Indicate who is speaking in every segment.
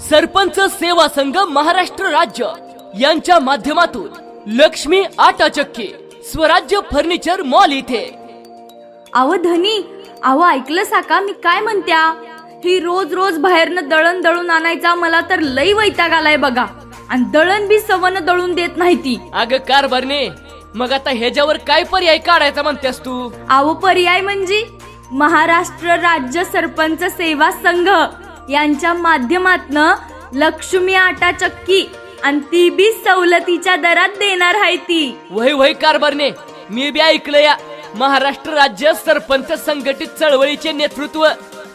Speaker 1: सरपंच सेवा संघ महाराष्ट्र राज्य यांच्या माध्यमातून लक्ष्मी आटा चक्की स्वराज्य फर्निचर मॉल इथे.
Speaker 2: अव धनी अव ऐकलं साका? मी काय म्हणत्या? ही रोज रोज बाहेरनं दळण दळून आणायचा मला तर लई वैताग आलाय बघा. आणि दळण बी सवन दळून देत नाही ती.
Speaker 1: अग कारभारने मग आता ह्याच्यावर काय पर्याय काढायचा म्हणतेस तू?
Speaker 2: अव पर्याय म्हणजे महाराष्ट्र राज्य सरपंच सेवा संघ. यांच्या माध्यमातनं लक्ष्मी आटा चक्की आणि ती बी सवलतीच्या दरात देणार आहे ती.
Speaker 1: वय वय कारभारने. मी बी ऐकलं या महाराष्ट्र राज्य सरपंच संघटित चळवळीचे नेतृत्व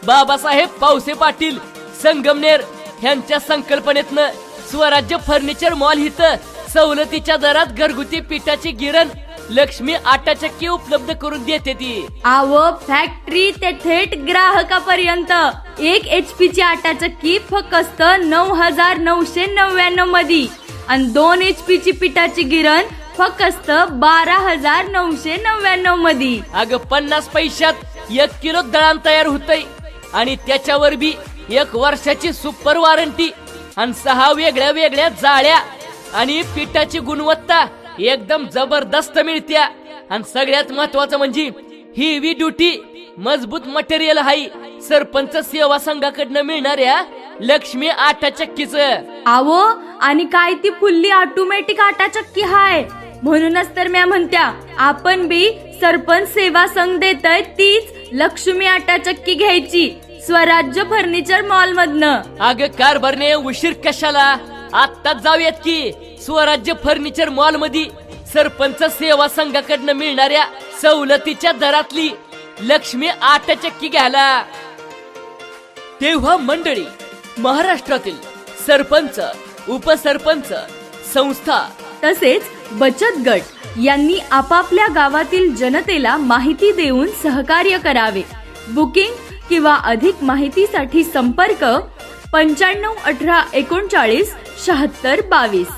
Speaker 1: बाबासाहेब पावसे पाटील संगमनेर यांच्या संकल्पनेतनं स्वराज्य फर्निचर मॉल इथं सवलतीच्या दरात घरगुती पिठाची गिरण लक्ष्मी आटा चक्की उपलब्ध करून देते ती.
Speaker 2: आव फॅक्टरी ते थेट ग्राहकापर्यंत. एक एच पी ची आटा चक्की फक्त नऊ हजार नऊशे नव्याण्णव मधी. आणि दोन एच पी ची पिठाची गिरण फक्त बारा हजार नऊशे नव्याण्णव मधी.
Speaker 1: अग पन्नास पैशात एक किलो दळण तयार होतय. आणि त्याच्यावर बी एक वर्षाची सुपर वॉरंटी आणि सहा वेगळ्या वेगळ्या जाळ्या. आणि पिठाची गुणवत्ता एकदम जबरदस्त मिळत्या. आणि सगळ्यात महत्वाचं म्हणजे ही ड्युटी मजबूत मटेरियल आहे. सरपंच सेवा संघाकडनं मिळणाऱ्या लक्ष्मी आटा चक्कीच.
Speaker 2: आव आणि काय ती फुल्ली ऑटोमॅटिक आटा चक्की हाय? म्हणूनच तर म्या म्हणत्या आपण बी सरपंच सेवा संघ देतय तीच लक्ष्मी आटा चक्की घ्यायची स्वराज्य फर्निचर मॉल मधनं
Speaker 1: अग कारभारने उशीर कशाला? आत्ताच जाऊयात की स्वराज्य फर्निचर मॉलमध्ये सरपंच सेवा संघाकडनं मिळणाऱ्या सवलतीच्या दरातली लक्ष्मी आटा चक्की घ्यायला. तेव्हा मंडळी महाराष्ट्रातील सरपंच उपसरपंच संस्था
Speaker 2: तसेच बचत गट यांनी आपापल्या गावातील जनतेला माहिती देऊन सहकार्य करावे. बुकिंग किंवा अधिक माहितीसाठी संपर्क पंच्याण्णव अठरा एकोणचाळीस शहात्तर बावीस.